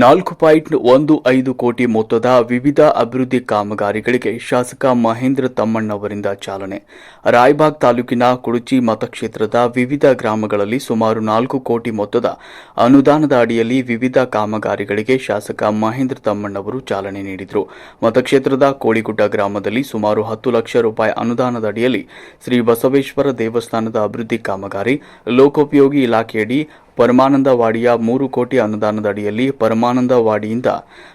ನಾಲ್ಕು ಪಾಯಿಂಟ್ ಒಂದು ಐದು ಕೋಟಿ ಮೊತ್ತದ ವಿವಿಧ ಅಭಿವೃದ್ಧಿ ಕಾಮಗಾರಿಗಳಿಗೆ ಶಾಸಕ ಮಹೇಂದ್ರ ತಮ್ಮಣ್ಣವರಿಂದ ಚಾಲನೆ. ರಾಯಬಾಗ್ ತಾಲೂಕಿನ ಕುಡುಚಿ ಮತಕ್ಷೇತ್ರದ ವಿವಿಧ ಗ್ರಾಮಗಳಲ್ಲಿ ಸುಮಾರು ನಾಲ್ಕು ಕೋಟಿ ಮೊತ್ತದ ಅನುದಾನದ ಅಡಿಯಲ್ಲಿ ವಿವಿಧ ಕಾಮಗಾರಿಗಳಿಗೆ ಶಾಸಕ ಮಹೇಂದ್ರ ತಮ್ಮಣ್ಣವರು ಚಾಲನೆ ನೀಡಿದರು. ಮತಕ್ಷೇತ್ರದ ಕೋಳಿಗುಡ್ಡ ಗ್ರಾಮದಲ್ಲಿ ಸುಮಾರು ಹತ್ತು ಲಕ್ಷ ರೂಪಾಯಿ ಅನುದಾನದ ಅಡಿಯಲ್ಲಿ ಶ್ರೀ ಬಸವೇಶ್ವರ ದೇವಸ್ಥಾನದ ಅಭಿವೃದ್ಧಿ ಕಾಮಗಾರಿ, ಲೋಕೋಪಯೋಗಿ ಇಲಾಖೆಯಡಿ ಪರಮಾನಂದವಾಡಿಯ ಮೂರು ಕೋಟಿ ಅನುದಾನದ ಅಡಿಯಲ್ಲಿ ಪರಮಾನಂದವಾಡಿಯಿಂದ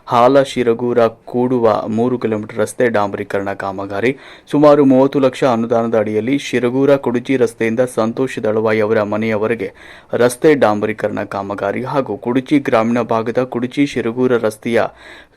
ಹಾಲ ಶಿರಗೂರ ಕೂಡುವ ಮೂರು ಕಿಲೋಮೀಟರ್ ರಸ್ತೆ ಡಾಂಬರೀಕರಣ ಕಾಮಗಾರಿ. ಸುಮಾರು ಮೂವತ್ತು ಲಕ್ಷ ಅನುದಾನದ ಅಡಿಯಲ್ಲಿ ಶಿರಗೂರ ಕುಡುಚಿ ರಸ್ತೆಯಿಂದ ಸಂತೋಷ್ ದಳವಾಯಿ ಅವರ ಮನೆಯವರೆಗೆ ರಸ್ತೆ ಡಾಂಬರೀಕರಣ ಕಾಮಗಾರಿ ಹಾಗೂ ಕುಡುಚಿ ಗ್ರಾಮೀಣ ಭಾಗದ ಕುಡುಚಿ ಶಿರಗೂರ ರಸ್ತೆಯ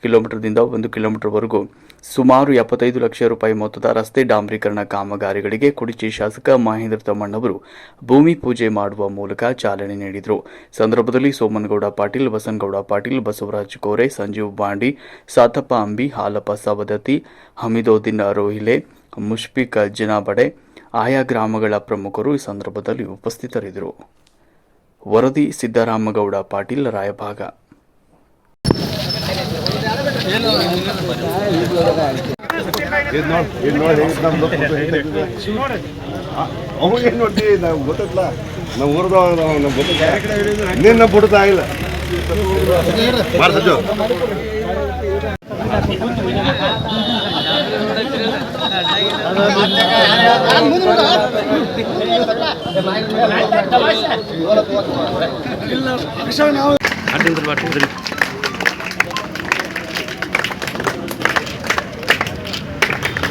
ಕಿಲೋಮೀಟರ್ದಿಂದ ಒಂದು ಕಿಲೋಮೀಟರ್ವರೆಗೂ ಸುಮಾರು ಎಪ್ಪತ್ತೈದು ಲಕ್ಷ ರೂಪಾಯಿ ಮೊತ್ತದ ರಸ್ತೆ ಡಾಂಬರೀಕರಣ ಕಾಮಗಾರಿಗಳಿಗೆ ಕುಡಿಚಿ ಶಾಸಕ ಮಹೇಂದ್ರ ತಮ್ಮಣ್ಣವರು ಭೂಮಿ ಪೂಜೆ ಮಾಡುವ ಮೂಲಕ ಚಾಲನೆ ನೀಡಿದರು. ಸಂದರ್ಭದಲ್ಲಿ ಸೋಮನಗೌಡ ಪಾಟೀಲ್, ಬಸನಗೌಡ ಪಾಟೀಲ್, ಬಸವರಾಜ್ ಕೋರೆ, ಸಂಜೀವ್ ಬಾಂಡಿ, ಸಾತಪ್ಪ ಅಂಬಿ, ಹಾಲಪ್ಪ ಸವದತ್ತಿ, ಹಮೀದೋದ್ದೀನ್ ರೋಹಿಲೆ, ಮುಷ್ಫಿಕ್ ಜಿನಾಬಡೆ, ಆಯಾ ಗ್ರಾಮಗಳ ಪ್ರಮುಖರು ಈ ಸಂದರ್ಭದಲ್ಲಿ ಉಪಸ್ಥಿತರಿದ್ದರು. ವರದಿ ಸಿದ್ದರಾಮಗೌಡ ಪಾಟೀಲ್, ರಾಯಭಾಗ. ಇದು ನೋಡಿ ಇದು ನೋಡಿ ನೋಡಿ ನಾವು ಗೊತ್ತಿಲ್ಲ ನಾವು ಊರದವಾಗ ನಮ್ಗೆ ಗೊತ್ತಿಲ್ಲ ನಿನ್ನ ಬಿಡ್ತಾಗಿಲ್ಲ ಮಾಡ್ತಿದ್ದು ಅಡ್ಡಿಂದ್ರೆ ಬಾಟಿಂದ್ರಿ